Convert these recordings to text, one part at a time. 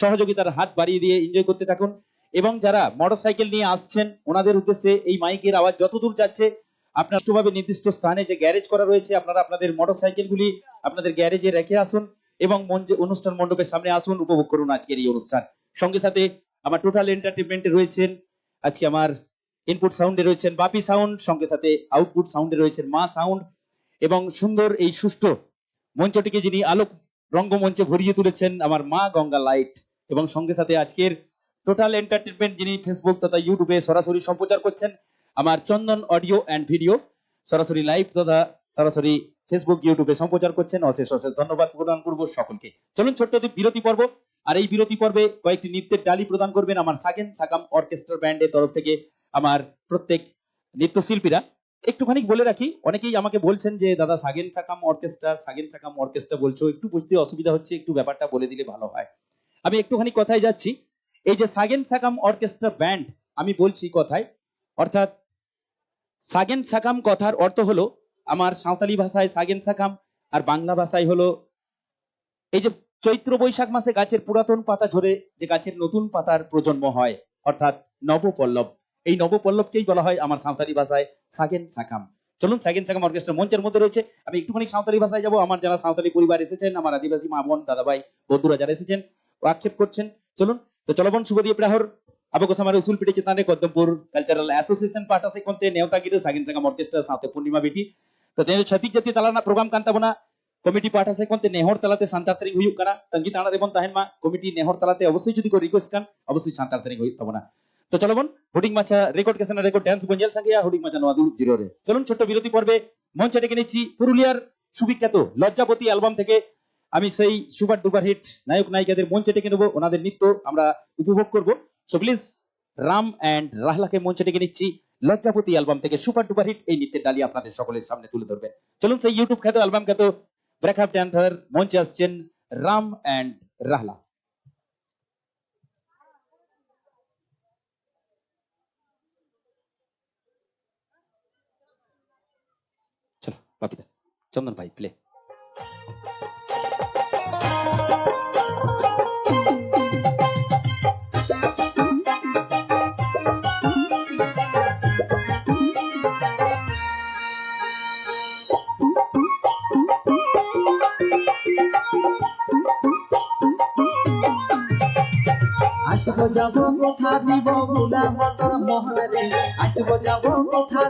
সহযোগিতার হাত বাড়িয়ে দিয়ে এনজয় করতে থাকুন। এবং যারা মোটরসাইকেল নিয়ে আসছেন, ওনাদের উদ্দেশ্যে এই মাইকের আওয়াজ যতদূর যাচ্ছে, আপনার সুষ্ঠুভাবে নির্দিষ্ট স্থানে যে গ্যারেজ করা রয়েছে, আপনারা আপনাদের মোটরসাইকেলগুলি আপনাদের গ্যারেজে রেখে আসুন এবং অনুষ্ঠান মণ্ডপের সামনে আসুন, উপভোগ করুন আজকের এই অনুষ্ঠান। সঙ্গে সাথে আমার টোটাল এন্টারটেনমেন্টে রয়েছেন, আজকে আমার ইনপুট সাউন্ডে রয়েছেন বাপি সাউন্ড সঙ্গে সাথে আউটপুট সাউন্ডে রয়েছেন মা সাউন্ড এবং সুন্দর এই সুষ্ঠু মঞ্চটিকে যিনি আলোক রঙ্গমঞ্চে ভরিয়ে তুলেছেন, আমার মা গঙ্গা লাইট এবং সঙ্গে সাথে আজকের টোটাল এন্টারটেনমেন্ট যিনি ফেসবুক তথা ইউটিউবে সরাসরি সম্প্রচার করছেন, আমার চন্দন অডিও অ্যান্ড ভিডিও সরাসরি লাইভ তথা সরাসরি ফেসবুক ইউটিউবে সম্প্রচার করছেন। অশেষ অশেষ ধন্যবাদ প্রদান করব সকলকে। চলুন ছোট্ট বিরতি পর্ব। আর এই বিরতি পর্বে কয়েকটি নৃত্যের ডালি প্রদান করবেন আমার সাগেন সাকাম অর্কেস্ট্রা ব্যান্ডের তরফ থেকে আমার প্রত্যেক নৃত্যশিল্পীরা। একটুখানি বলে রাখি, অনেকেই আমাকে বলছেন যে, দাদা সাগেন সাকাম অর্কেস্ট্রা, সাগেন সাকাম অর্কেস্ট্রা বলছো, একটু বুঝতে অসুবিধা হচ্ছে, একটু ব্যাপারটা বলে দিলে ভালো হয়। আমি একটুখানি কথায় যাচ্ছি। এই যে সাগেন সাকাম অর্কেস্ট্রা ব্যান্ড, আমি বলছি কথায়, অর্থাৎ সাগেন সাকাম কথার অর্থ হলো আমার সাঁওতালি ভাষায় সাগেন সাকাম, আর বাংলা ভাষায় হলো এই যে চৈত্র বৈশাখ মাসে গাছের পুরাতন পাতা ঝরে যে গাছের নতুন পাতার প্রজন্ম হয়, অর্থাৎ নবপল্লব। এই নবপল্লবকেই বলা হয় আমার সাঁওতালি ভাষায় সাগেন সাকাম। চলুন সাগেন সাকাম অর্কেস্ট্রা মঞ্চের মধ্যে রয়েছে। আমি একটুখানি সাঁওতালি ভাষায় যাব। আমার যারা সাঁওতালি পরিবার এসেছেন, আমার আদিবাসী মা বোন, দাদাভাই, বন্ধুরা যারা এসেছেন আক্ষেপ করছেন। চলুন দিয়ে প্রাহর। Abo ko sama usul piti chitane Kodampur Cultural Association part ase konte neota gire sagin sangam orchestra saute Purnima biti to tene chatik jati talana program kanta bona committee পাঠ আছে কোনতে নেহর তালাতে সান্তার তারিখ হুইউক কানা। তঙ্গি তানা রেবন তাহেন মা কমিটি নেহর তালাতে অবশ্যই যদি কো রিকোয়েস্ট কান, অবশ্যই সান্তার তারিখ হুইউক তাবনা তো চলো বোন হুডিং মাছা রেকর্ড কেসে না রেকর্ড ড্যান্স বঞ্জাল সঙ্গে হুডিং মাছা নোয়া দুলুক জিরো রে চলুন, ছোট্ট বিরতি পর্বে মঞ্চে ডেকে নিচ্ছি পুরুলিয়ার সুবিখ্যাত লজ্জাপতি অ্যালবাম থেকে আমি সেই সুপার ডুপার হিট নায়ক নায়িকাদের মঞ্চে ডেকে নেব, ওনাদের নৃত্য আমরা উপভোগ করব। সো প্লিজ রাম অ্যান্ড রাহলাকে মঞ্চে ডেকে নিচ্ছি। লজ্জাপতি অ্যালবাম থেকে সুপার ডুপার হিট এই নৃত্যের ডালি আপনাদের সকলের সামনে তুলে ধরবেন চলুন সেই ইউটিউব খ্যাত অ্যালবাম খ্যাত ব্রেকআপ ড্যান্সার মঞ্চে আসছেন রাম অ্যান্ড রাহলা। চলো চন্দন ভাই প্লে আসব যাব কথা দিব মতর মহলে? আসব যাব কথা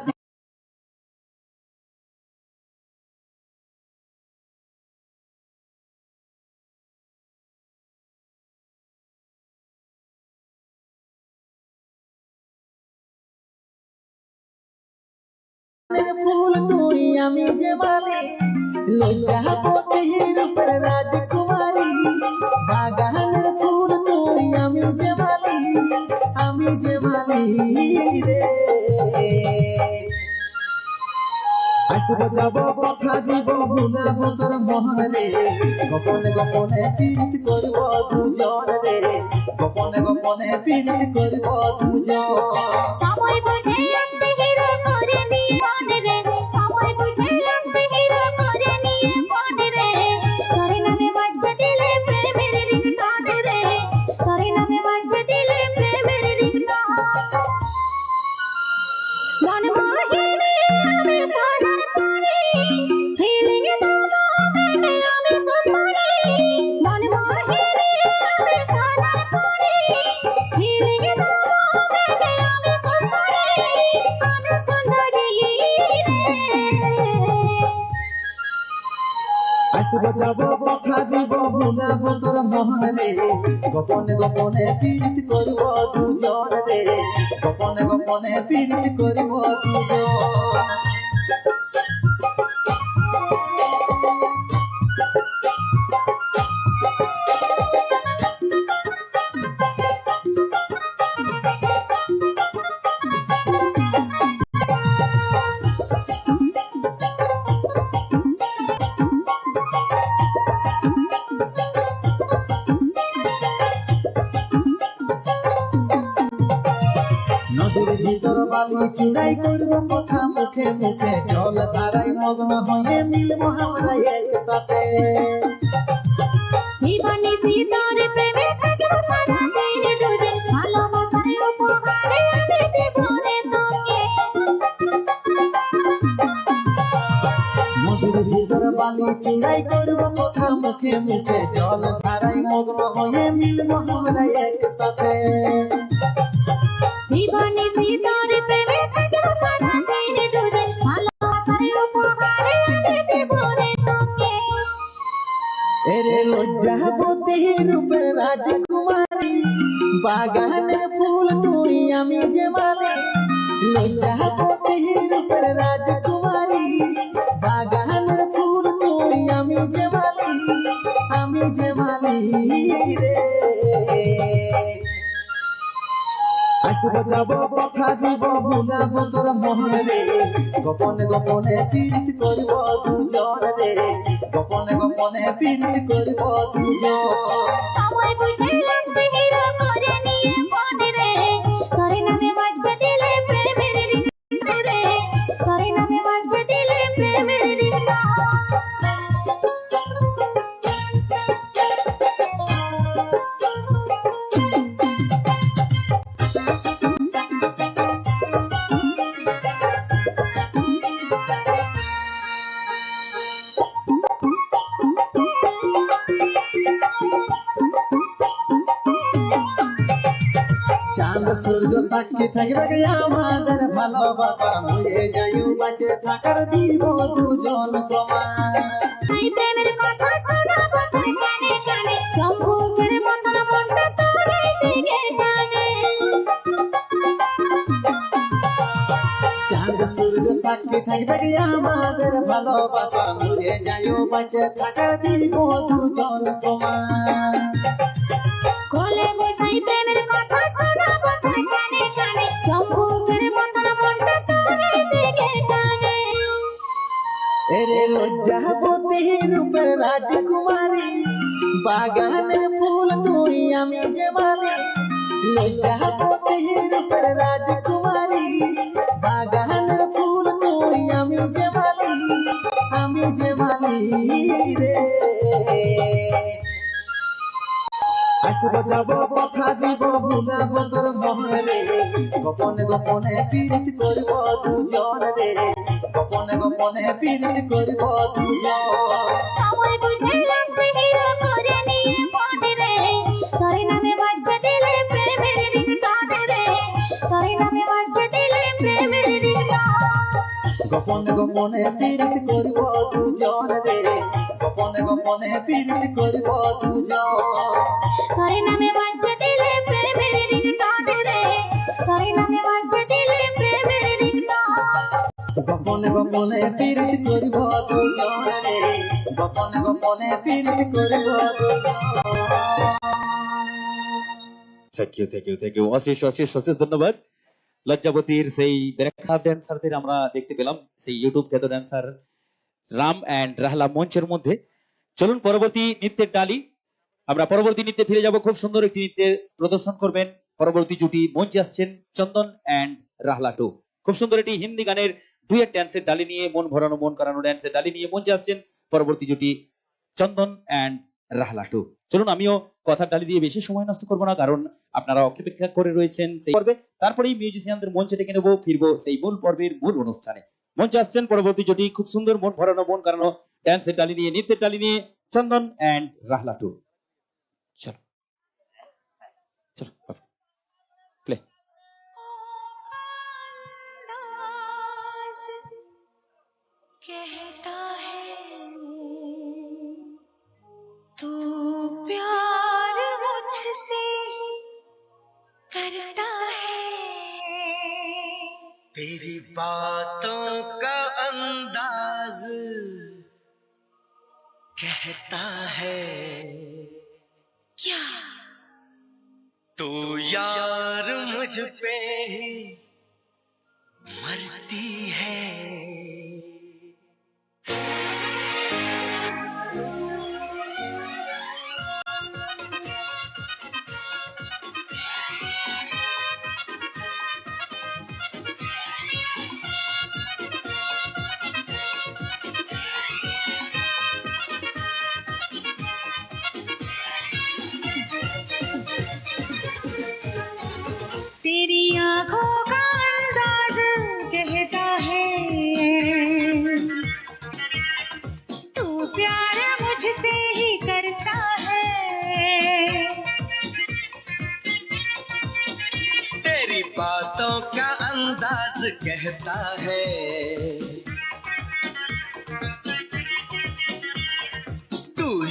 ফুল তুই আমি যে মালি লজ্জাপতি রূপের রাজকুমারী। বাগানের ফুল তুই আমি যে মালি আমি যে মালি রে। আসব, যাব, কথা দিব ভুলাব তোর মহলে। গোপনে গোপনে পীড়িত করব দুজন রে। গোপনে গোপনে পীড়িত করব দুজন। সময় বুঝে আসব যাব, কথা দিব, ভুলাব তোর মহলে গোপনে গোপনে পীড়িত করব দুজন রে। গোপনে গোপনে পীড়িত করব দুজন বালি চুড়াই করব কথা মুখে মুখে। জল ধারাই মগ্ন হয়ে মিলব আমরা একসাথে। জীবনী সীতার প্রেমে থাকি থাকব সারাদিন ডুবে। ভালোবাসার উপহারে আমি দেব রে তোকে। নদীর ভিতর বালি চুড়াই করব কথা মুখে মুখে। আমি যে মালি লজ্জাপতি রূপের রাজকুমারী। বাগানের ফুল তুই, আমি যে মালি, আমি যে মালি রে। আসব কথা দিব, ভুলাব তোর মহন রে। গোপনে গোপনে পীড়িত করিব দুজন রে। গোপনে গোপনে পীড়িত করিব দুজন। সময় বুঝে সাক্ষী থাকবে গে আমাদের ভালোবাসা মুয়ে যাইও বাঁচে থাকার দিব দুজন প্রমাণ এই প্রেমের কথা শোনাবো তোর কানে কানে চম্বুকের মতন মনটা তোর এই দিকে টানে চাঁদ সূর্য সাক্ষী থাকবে গে আমাদের ভালোবাসা মুয়ে যাইও বাঁচে থাকার দিব ভুলাব তোর মহন রে গোপনে গোপনে পীড়িত করব দুজন রে। গোপনে গোপনে পীড়িত করব দুজন। সময় বুঝে আসবে হিরো করে নিয়ে মনে রে। তোর নামে বাজছে দিলে প্রেমের রে। তোর নামে দিলে প্রেমের রিং গোপনে গোপনে পীড়িত করব দুজন রে। গোপনে গোপনে পীড়িত করব দুজন। তোর নামে গোপনে গোপনে পীড়িত করব দুজন। গোপনে পীড়িত করব thank you thank you thank you অশেষ অশেষ অশেষ ধন্যবাদ। লজ্জাবতীর সেই ড্যান্সারদের আমরা দেখতে পেলাম, সেই ইউটিউব খ্যাত ড্যান্সার রাম অ্যান্ড রাহলা মঞ্চের মধ্যে। চলুন পরবর্তী নৃত্যের ডালি আমরা পরবর্তী নৃত্যে ফিরে যাব। খুব সুন্দর একটি নৃত্যের প্রদর্শন করবেন। পরবর্তী জুটি মঞ্চে আসছেন চন্দন অ্যান্ড রাহলা টু খুব সুন্দর একটি হিন্দি গানের ডুয়েট ড্যান্সের ডালি নিয়ে মন ভরানো, মন করানো ড্যান্সের ডালি নিয়ে মঞ্চে আসছেন পরবর্তী জুটি চন্দন অ্যান্ড রাহলা টু চলুন, আমিও কথার ডালি দিয়ে বেশি সময় নষ্ট করব না, কারণ আপনারা অপেক্ষা করে রয়েছেন সেই পর্বে। তারপরেই মিউজিশিয়ানদের মঞ্চে ডেকে নেব ফিরবো সেই মূল পর্বের মূল অনুষ্ঠানে। মঞ্চে আসছেন পরবর্তী জুটি, খুব সুন্দর মন ভরানো, মন কারানো ড্যান্সের ডালি নিয়ে, নৃত্যের ডালি নিয়ে, চন্দন অ্যান্ড রাহলা টু চলো চলো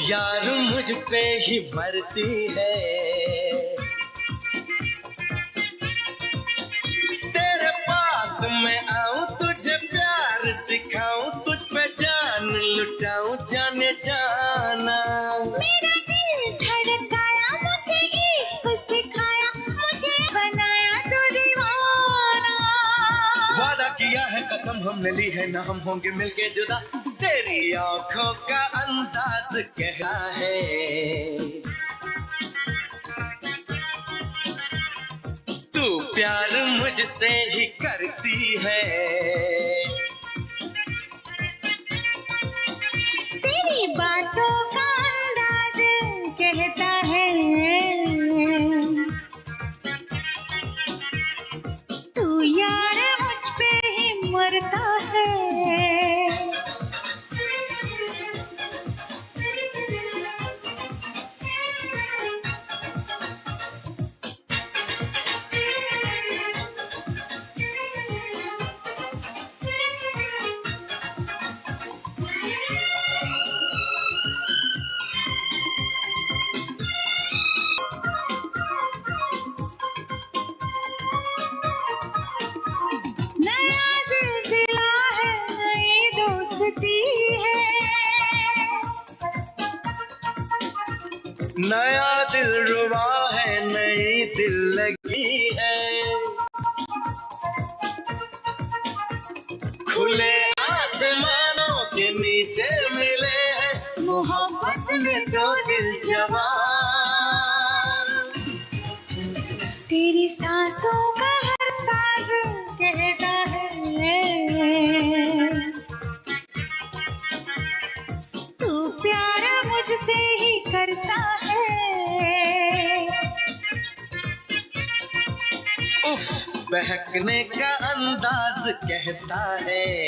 यार मुझ पे ही मरती है। तेरे पास मैं आऊँ तुझे प्यार सिखाऊं तुझ पे जान लुटाऊं जाने जाना। मेरा दिल धड़काया मुझे इश्क सिखाया मुझे बनाया तू दीवाना। वादा किया है कसम हमने ली है ना हम होंगे मिलके जुदा। तेरी आँखों का अंदाज कहना है? तू प्यार मुझसे ही करती है। तेरी बातों का नया दिल रुबा है नई दिल लगी है। खुले आसमानों के नीचे मिले हैं मोहब्बत में दो दिल जवान। तेरी सांसों उफ बहकने का अंदाज कहता है।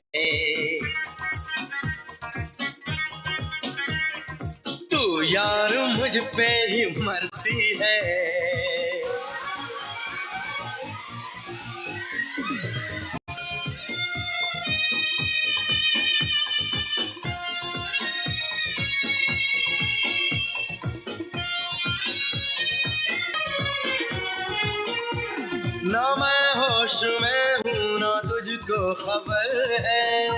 तू यार मुझ पे ही मरती है। ना मैं होश में हूँ ना तुझको खबर है।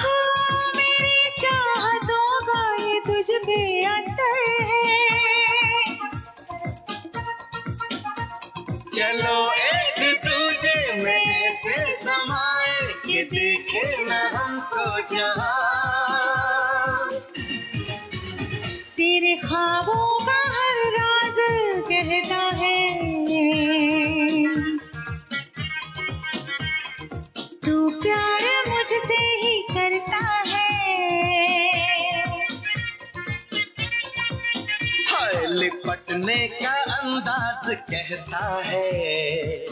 हाँ, तुझ पे असर है। चलो एक दूजे में ऐसे समाए कि देखे न हमको जहाँ कहता है।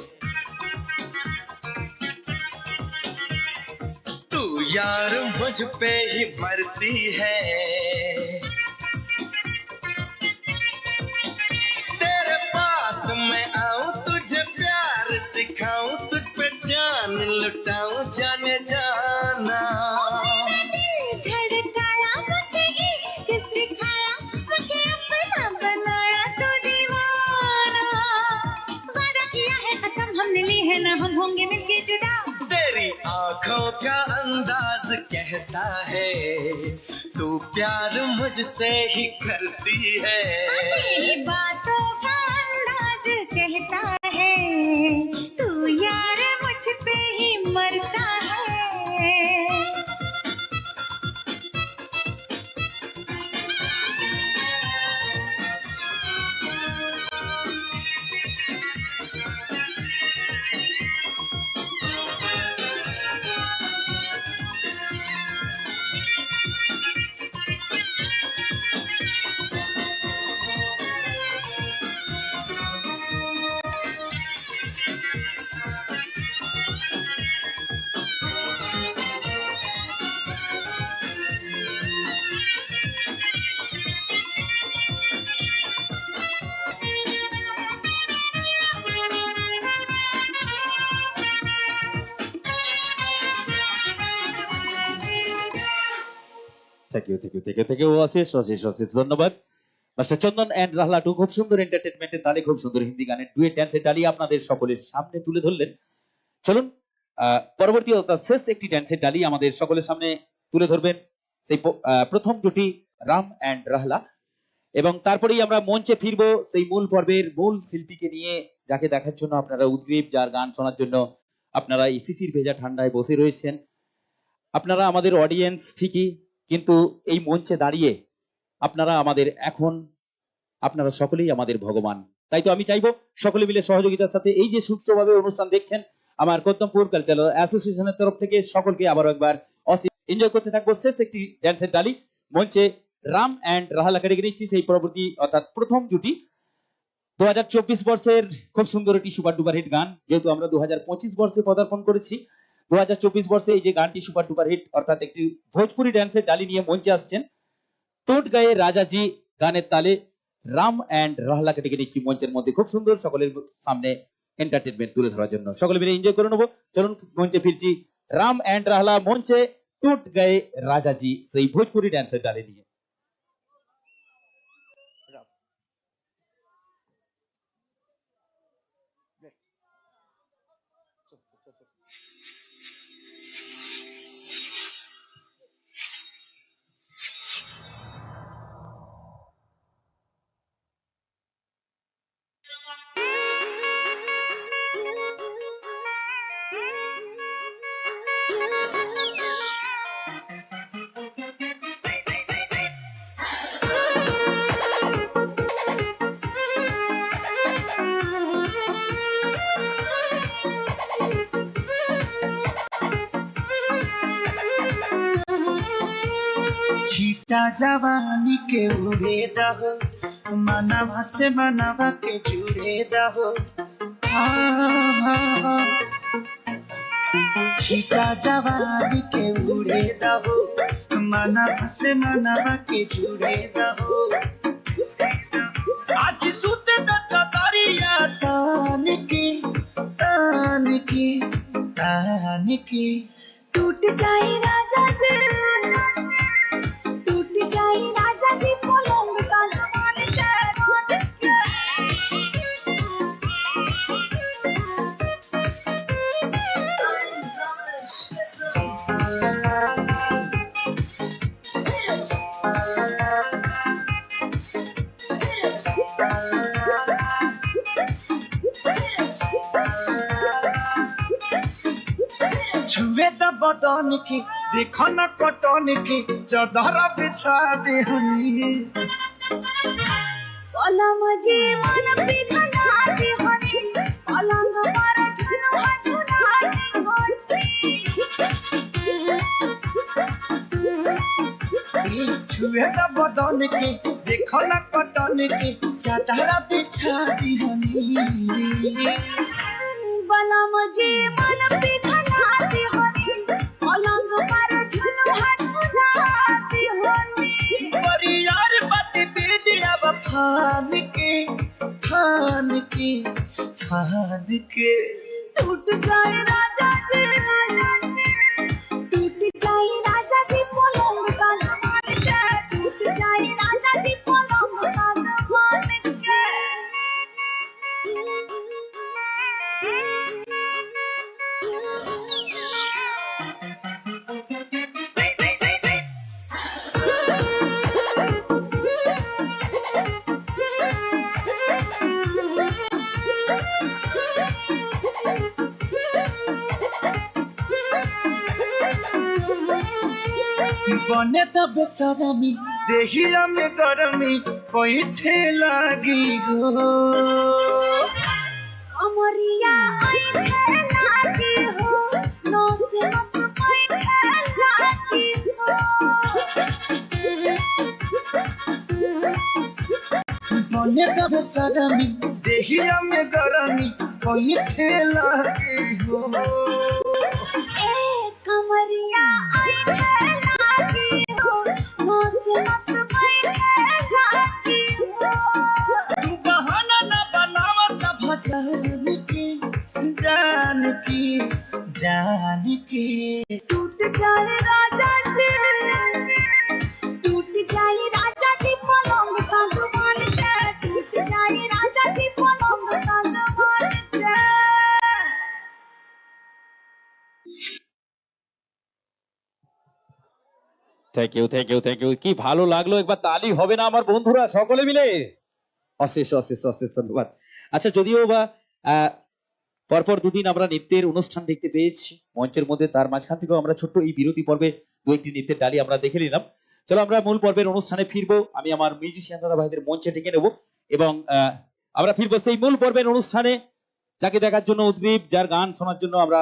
तू यार मुझ पे ही मरती है। तेरे पास मैं आऊँ तुझे प्यार सिखाऊं, तुझ पे जान लुटाऊं, जाने जाना कहता है, तू प्यार मुझसे ही करती है। मेरी बातों का अंदाज कहता है, तू यार मुझ पे thank you thank you thank you thank you অশেষ অশেষ অশেষ ধন্যবাদ। মাস্টার চন্দন এন্ড রাহলা টু খুব সুন্দর এন্টারটেনমেন্টের তালে, খুব সুন্দর হিন্দি গানের ডুয়েট ড্যান্সের ডালি আপনাদের সকলের সামনে তুলে ধরলেন। চলুন পরবর্তী অর্থাৎ শেষ একটি ড্যান্সের ডালি আমাদের সকলের সামনে তুলে ধরবেন। সেই প্রথম জুটি রাম এন্ড রাহলা এবং তারপরেই আমরা মঞ্চে ফিরবো সেই মূল পর্বের মূল শিল্পীকে নিয়ে, যাকে দেখার জন্য আপনারা উদ্গ্রীব, যার গান শোনার জন্য আপনারা শিশির ভেজা ঠান্ডায় বসে রয়েছেন। আপনারা আমাদের অডিয়েন্স ঠিকই কিন্তু এই মঞ্চে দাঁড়িয়ে আপনারা আমাদের এখন, আপনারা সকলেই আমাদের ভগবান। তাই তো আমি চাইব সকলে মিলে সহযোগিতার সাথে এই যে সুষ্ঠুভাবে অনুষ্ঠান দেখছেন, আমার কদ্দমপুর কালচারাল অ্যাসোসিয়েশনের তরফ থেকে সকলকে আবারও একবার এনজয় করতে থাকব। শেষ একটি ড্যান্সের ডালি। মঞ্চে রাম অ্যান্ড রাহালাকে ডেকে নিচ্ছি, সেই পরবর্তী, অর্থাৎ প্রথম জুটি। দু হাজার চব্বিশ বর্ষের খুব সুন্দর একটি সুপার ডুপার হিট গান, যেহেতু আমরা দু হাজার পঁচিশ বর্ষে পদার্পণ করেছি। দু হাজার চব্বিশ বর্ষে এই যে গানটি সুপার ডুপার হিট অর্থাৎ একটি ভোজপুরি ড্যান্সের ডালি নিয়ে মঞ্চে আসছেন, টোট গায়ে রাজাজি গানের তালে রাম অ্যান্ড নিচ্ছি মঞ্চের মধ্যে। খুব সুন্দর সকলের সামনে এন্টারটেনমেন্ট তুলে ধরার জন্য। সকলে মিলে এনজয় করে নেব। চলুন মঞ্চে ফিরছি। রাম অ্যান্ড রাহলা মঞ্চে টুট গায়ে রাজাজি, সেই ভোজপুরি ড্যান্সের ডালে নিয়ে। छीटा जवानी के उड़े दहो मनवा से मनवा के जुड़े दहो। छीटा जवानी के उड़े दहो मनवा से मनवा के जुड़े दहो आज सुते तारिया तान की तान की तान की टूट जाए राजा जी बदन की देखो न कटन की चदर बिछा देहनी। पलंग जी मन पिघला दे हनी पलंग पर झुलवा झुला दे हनी। छुए द बदन की देखो न कटन की चदर बिछा देहनी। बलम जी मन पिघला फान के फान के फान के। टूट जाए राजा जी। टूट जाए राजा जी। बने त बेसरमी देहिया में गरमी बैठे लागी गो अमरिया लागी हो। बैठे लागी हो। बने बेसरमी देहिया में गरमी बैठे लागी हो। ए कमरिया thank you thank you thank you কি ভালো লাগল? একবার তালি হবে না আমার বন্ধুরা, সকলে মিলে? অশেষ অশেষ অশেষ ধন্যবাদ। আচ্ছা যদিও বা পরপর দুদিন আমরা নৃত্যের অনুষ্ঠান দেখতে পেয়েছি, মঞ্চের মধ্যে, তার মাঝখান থেকেও আমরা ছোট্ট এই বিরতি পর্বে দু একটি নৃত্যের ডালি আমরা দেখে নিলাম। চলো আমরা মূল পর্বের অনুষ্ঠানে ফিরবো। আমি আমার মিউজিশিয়ান দাদা ভাইদের মঞ্চে ডেকে নেব এবং আমরা ফিরবো সেই মূল পর্বের অনুষ্ঠানে, যাকে দেখার জন্য উদ্গ্রীব যার গান শোনার জন্য আমরা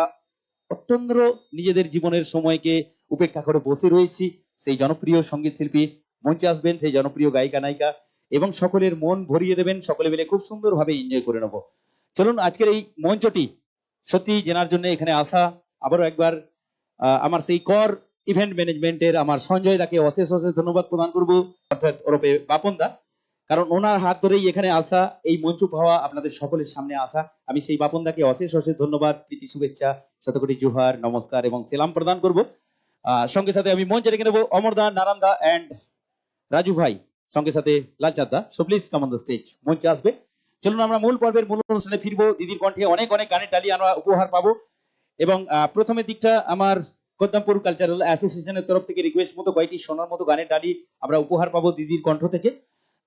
অত্যন্ত নিজেদের জীবনের সময়কে উপেক্ষা করে বসে রয়েছি। সেই জনপ্রিয় সংগীত শিল্পী মঞ্চে আসবেন সেই জনপ্রিয় গায়িকা নায়িকা এবং সকলের মন ভরিয়ে দেবেন। সকলে মিলে খুব সুন্দরভাবে এনজয় করে নেব। চলুন, আজকের এই মঞ্চটি সত্যি জেনার জন্য এখানে আসা। আবারও একবার আমার সেই কর ইভেন্ট ম্যানেজমেন্টের আমার সঞ্জয় দাকে অশেষ অশেষ ধন্যবাদ প্রদান করব। অর্থাৎ ওরফে বাপন দা। কারণ ওনার হাত ধরেই এখানে আসা, এই মঞ্চ পাওয়া আপনাদের সকলের সামনে আসা। আমি সেই বাপন দাকে অশেষ অশেষ ধন্যবাদ, প্রীতি শুভেচ্ছা, শতকোটি জুহার, নমস্কার এবং সেলাম প্রদান করব। সঙ্গে সাথে আমি মঞ্চে রেখে নেব অমর দা নারায়ণ দা অ্যান্ড রাজু ভাই। সঙ্গে সাথে Lalchand. Da so please come on the stage মঞ্চে আসবে। চলুন আমরা মূল পর্বের মূল অনুষ্ঠানে ফিরবো। দিদির কণ্ঠে অনেক অনেক গানের ডালি আমরা উপহার পাবো। এবং আহ, প্রথমের দিকটা আমার গদ্দামপুর কালচারাল অ্যাসোসিয়েশনের তরফ থেকে রিকোয়েস্ট মতো কয়েকটি সোনার মতো গানের ডালি আমরা উপহার পাবো দিদির কণ্ঠ থেকে।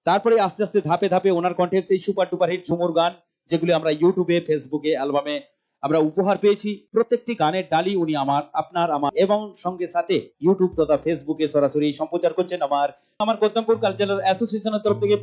তারপরে আস্তে আস্তে ধাপে ধাপে ওনার কণ্ঠের সেই সুপার ডুপার হিট ঝুমুর গান যেগুলি আমরা ইউটিউবে ফেসবুকে অ্যালবামে আমরা উপহার পেয়েছি। প্রত্যেকটি গানের ডালি উনি আমার, আপনার, আমার এবং সঙ্গে সাথে ইউটিউব তথা ফেসবুকে সরাসরি সম্প্রচার করছেন আমার। আমার গৌতমপুর কালচারাল অ্যাসোসিয়েশনের তরফ থেকে